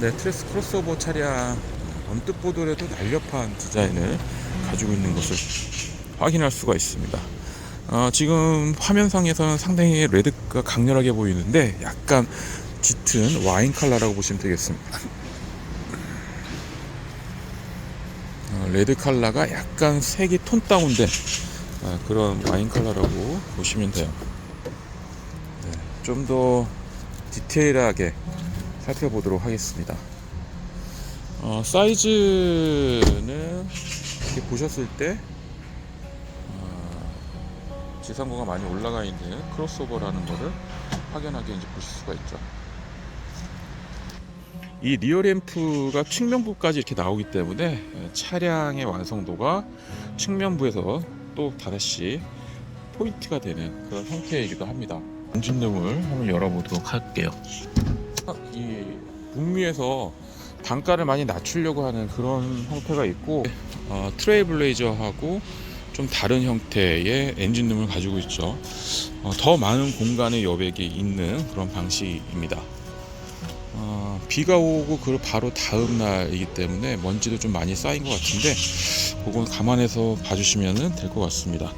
네, 트레스 크로스오버 차량 언뜻 보더라도 날렵한 디자인을 가지고 있는 것을 확인할 수가 있습니다. 어, 지금 화면상에서는 상당히 레드가 강렬하게 보이는데 약간 짙은 와인 컬러라고 보시면 되겠습니다. 어, 레드 컬러가 약간 색이 톤 다운된 어, 그런 와인 컬러라고 보시면 돼요. 네, 좀더 디테일하게 살펴보도록 하겠습니다. 어, 사이즈는 이렇게 보셨을 때 어, 지상고가 많이 올라가 있는 크로스오버라는 것을 확연하게 이제 보실 수가 있죠. 이 리어램프가 측면부까지 이렇게 나오기 때문에 차량의 완성도가 측면부에서 또 다시 포인트가 되는 그런 형태이기도 합니다. 엔진룸을 한번 열어보도록 할게요. 이 북미에서 단가를 많이 낮추려고 하는 그런 형태가 있고 어, 트레이블레이저하고 좀 다른 형태의 엔진룸을 가지고 있죠. 어, 더 많은 공간의 여백이 있는 그런 방식입니다. 어, 비가 오고 그 바로 다음 날이기 때문에 먼지도 좀 많이 쌓인 것 같은데 그건 감안해서 봐주시면 될 것 같습니다.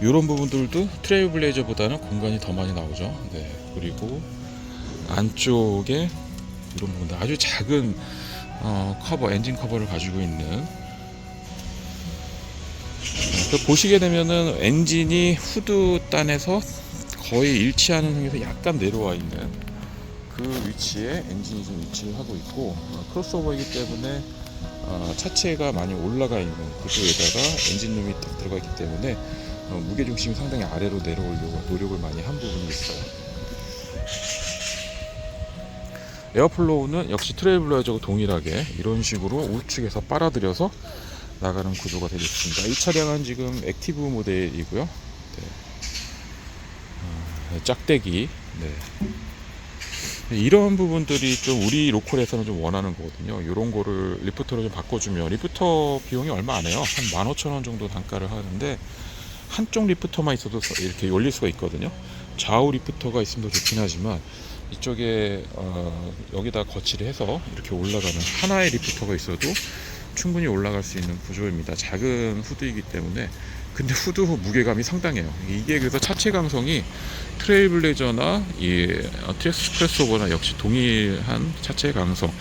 이런 부분들도 트레이블레이저보다는 공간이 더 많이 나오죠. 네, 그리고 안쪽에 이런 부분들 아주 작은 어, 커버, 엔진 커버를 가지고 있는 그 보시게 되면은 엔진이 후드 단에서 거의 일치하는 상에서 약간 내려와 있는 그 위치에 엔진이 좀 위치를 하고 있고 어, 크로스오버이기 때문에 어, 차체가 많이 올라가 있는 그쪽에다가 엔진룸이 딱 들어가 있기 때문에 어, 무게 중심이 상당히 아래로 내려오려고 노력을 많이 한 부분이 있어요. 에어플로우는 역시 트레이블러하고 동일하게 이런 식으로 우측에서 빨아들여서 나가는 구조가 되겠습니다. 이 차량은 지금 액티브 모델이고요. 네. 어, 짝대기. 네. 이런 부분들이 좀 우리 로컬에서는 좀 원하는 거거든요. 이런 거를 리프터로 좀 바꿔주면 리프터 비용이 얼마 안 해요. 한 15,000원 정도 단가를 하는데 한쪽 리프터만 있어도 이렇게 열릴 수가 있거든요. 좌우 리프터가 있으면 더 좋긴 하지만 이쪽에 어, 여기다 거치를 해서 이렇게 올라가는 하나의 리프터가 있어도 충분히 올라갈 수 있는 구조입니다. 작은 후드이기 때문에 근데 후드 무게감이 상당해요. 이게 그래서 차체 강성이 트레일블레저나 이 어, 트레스 크레스오버나 역시 동일한 차체 강성,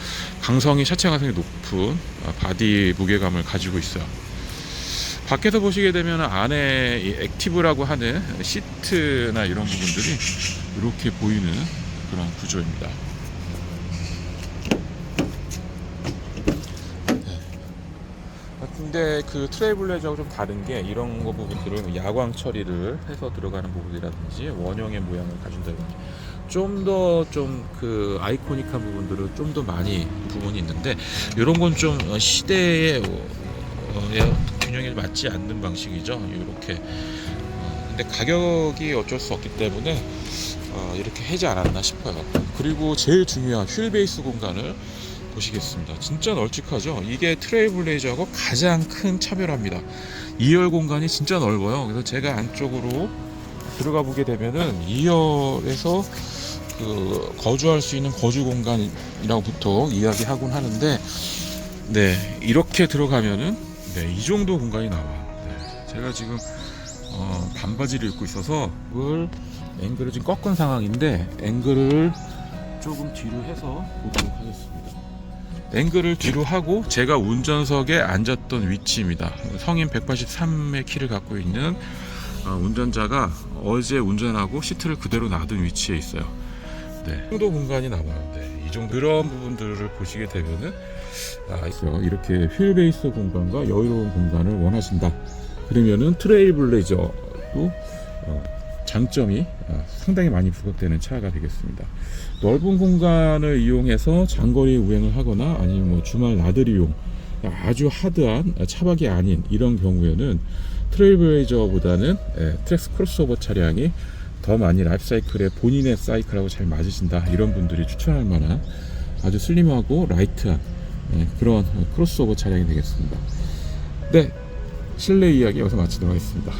강성이 차체 강성이 높은 어, 바디 무게감을 가지고 있어요. 밖에서 보시게 되면 안에 이 액티브라고 하는 시트나 이런 부분들이 이렇게 보이는 그런 구조입니다. 네. 근데 그 트레이블레저하고 좀 다른 게 이런 거 부분들은 야광 처리를 해서 들어가는 부분이라든지 원형의 모양을 가진다든지 좀 더 좀 그 아이코닉한 부분들은 좀더 많이 부분이 있는데 이런 건 좀 시대의 어, 예, 균형에 맞지 않는 방식이죠. 이렇게 어, 근데 가격이 어쩔 수 없기 때문에 어, 이렇게 하지 않았나 싶어요. 그리고 제일 중요한 휠 베이스 공간을 보시겠습니다. 진짜 널찍하죠? 이게 트레이블레이저하고 가장 큰 차별합니다. 2열 공간이 진짜 넓어요. 그래서 제가 안쪽으로 들어가 보게 되면은 2열에서 그 거주할 수 있는 거주 공간이라고 보통 이야기하곤 하는데 네 이렇게 들어가면은 네 이 정도 공간이 나와요. 네, 제가 지금 어, 반바지를 입고 있어서 그걸 앵글을 지금 꺾은 상황인데 앵글을 조금 뒤로 해서 보도록 하겠습니다. 앵글을 뒤로 하고 제가 운전석에 앉았던 위치입니다. 성인 183의 키를 갖고 있는 어, 운전자가 어제 운전하고 시트를 그대로 놔둔 위치에 있어요. 네. 이 정도 공간이 나와요. 네. 이 정도 그런 부분들을 보시게 되면은 아. 이렇게 휠 베이스 공간과 여유로운 공간을 원하신다. 그러면은 트레일블레이저도 어, 장점이 어, 상당히 많이 부각되는 차가 되겠습니다. 넓은 공간을 이용해서 장거리 우행을 하거나 아니면 뭐 주말 나들이용 아주 하드한 차박이 아닌 이런 경우에는 트레일블레이저보다는 예, 트랙스 크로스오버 차량이 더 많이 라이프 사이클에 본인의 사이클하고 잘 맞으신다 이런 분들이 추천할 만한 아주 슬림하고 라이트한 예, 그런 크로스오버 차량이 되겠습니다. 네, 실내 이야기 여기서 마치도록 하겠습니다.